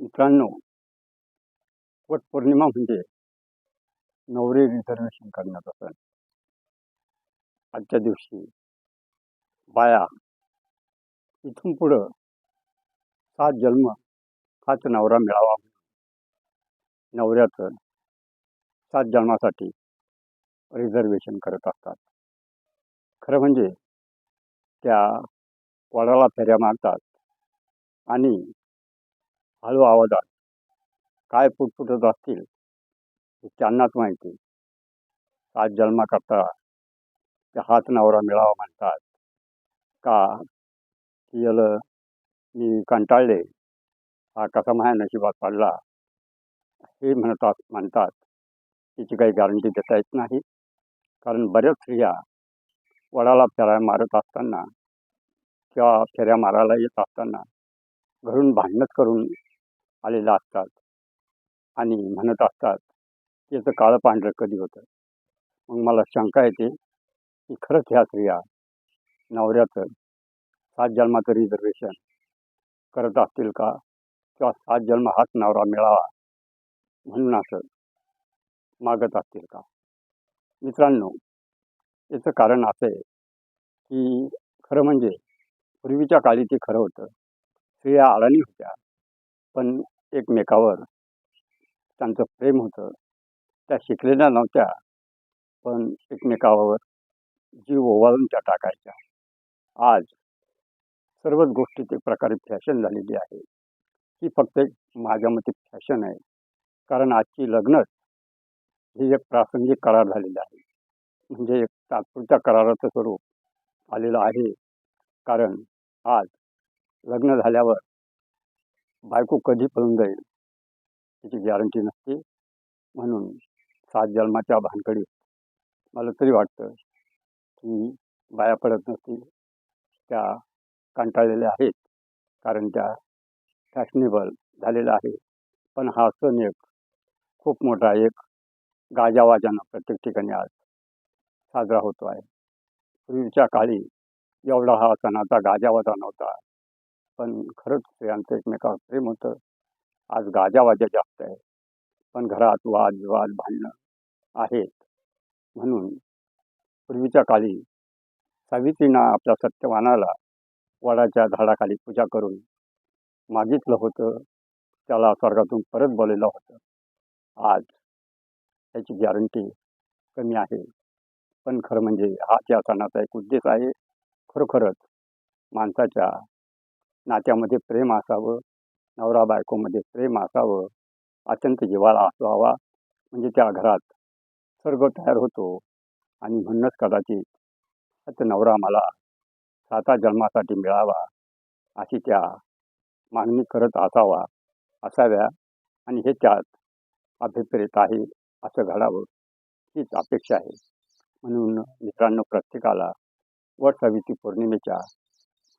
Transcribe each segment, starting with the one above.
मित्रांनो वटपौर्णिमा म्हणजे नवरे रिझर्वेशन करण्याचा सण. आजच्या दिवशी बाया इथून पुढं सात जन्म हाच नवरा मिळावा. नवऱ्याचं सात जन्मासाठी रिझर्वेशन करत असतात. खरं म्हणजे त्या वडाला फेऱ्या मारतात आणि हळू आवाजात काय पुटपुटत असतील? हे त्यांनाच माहिती. सात जन्माकरता ते हाच नवरा मिळावा म्हणतात. का? की मी कंटाळले. हा कसा माझ्या नशिबात पडला? हे म्हणतात म्हणतात. त्याची काही गॅरंटी देता येत नाही. कारण बऱ्याच स्त्रिया वडाला फेऱ्या मारत असताना किंवा फेऱ्या मारायला येत असताना घरून भांडणच करून आलेलं असतात. आणि म्हणत असतात की याचं काळं पांढरं कधी होतं? मग मला शंका येते की खरंच ह्या स्त्रिया नवऱ्याचं सात जन्माचं रिझर्वेशन करत असतील का? किंवा सात जन्म हाच नवरा मिळावा म्हणून असं मागत असतील का? मित्रांनो याचं कारण असं आहे की खरं म्हणजे पूर्वीच्या काळी ते खरं होतं. स्त्रिया अडाणी होत्या. पण एकमेकावर त्यांचं प्रेम होतं. त्या शिकलेल्या नव्हत्या पण एकमेकावर जीव ओवाळून त्या टाकायच्या. आज सर्वच गोष्टी एक प्रकारे फॅशन झालेली आहे. ही फक्त एक माझ्या मते फॅशन आहे. कारण आजची लग्नच ही एक प्रासंगिक करार झालेली आहे. म्हणजे एक तात्पुरत्या कराराचं स्वरूप आलेलं आहे. कारण आज लग्न झाल्यावर बायको कधी पळून जाईल? त्याची गॅरंटी नसते. म्हणून सात जन्माच्या भानकडीत मला तरी वाटतं की बाया पडत नसतील. त्या कंटाळलेल्या आहेत. कारण त्या फॅशनेबल झालेल्या आहे. पण हा सण एक खूप मोठा एक गाजावाजानं प्रत्येक ठिकाणी आज साजरा होतो आहे. पूर्वीच्या काळी एवढा हा सणाचा गाजावाजा नव्हता पण खरंच स्त्रियांचं एकमेकावर प्रेम होतं. आज गाजावाजा जास्त आहे. पण घरात वाद विवाद भांडणं आहेत. म्हणून पूर्वीच्या काळी सावित्रीनं आपल्या सत्यवानाला वडाच्या झाडाखाली पूजा करून मागितलं होतं. त्याला स्वर्गातून परत बोलवलं होतं. आज त्याची गॅरंटी कमी आहे. पण खरं म्हणजे हा त्या सणाचा एक उद्देश आहे. खरोखरच माणसाच्या नात्यामध्ये प्रेम असावं नवरा बायकोमध्ये प्रेम असावं अत्यंत जिवाळा असावा म्हणजे त्या घरात स्वर्ग तयार होतो. आणि म्हणूनच कदाचित आता नवरा मला साता जन्मासाठी मिळावा अशी त्या मागणी करत असावा असाव्या. आणि हे त्यात अभिप्रेत आहे असं घडावं हीच अपेक्षा आहे. म्हणून मित्रांनो प्रत्येकाला वट सावित्री पौर्णिमेच्या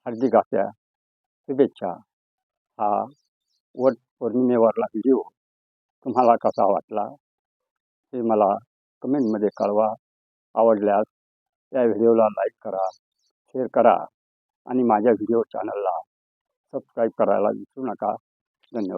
हार्दिक अशा शुभेच्छा. हा वट पौर्णिमेवरला व्हिडिओ तुम्हाला कसा वाटला? हे मला कमेंटमध्ये कळवा. आवडल्यास त्या व्हिडिओला लाईक करा शेअर करा आणि माझ्या व्हिडिओ चॅनलला सबस्क्राईब करायला विसरू नका. धन्यवाद.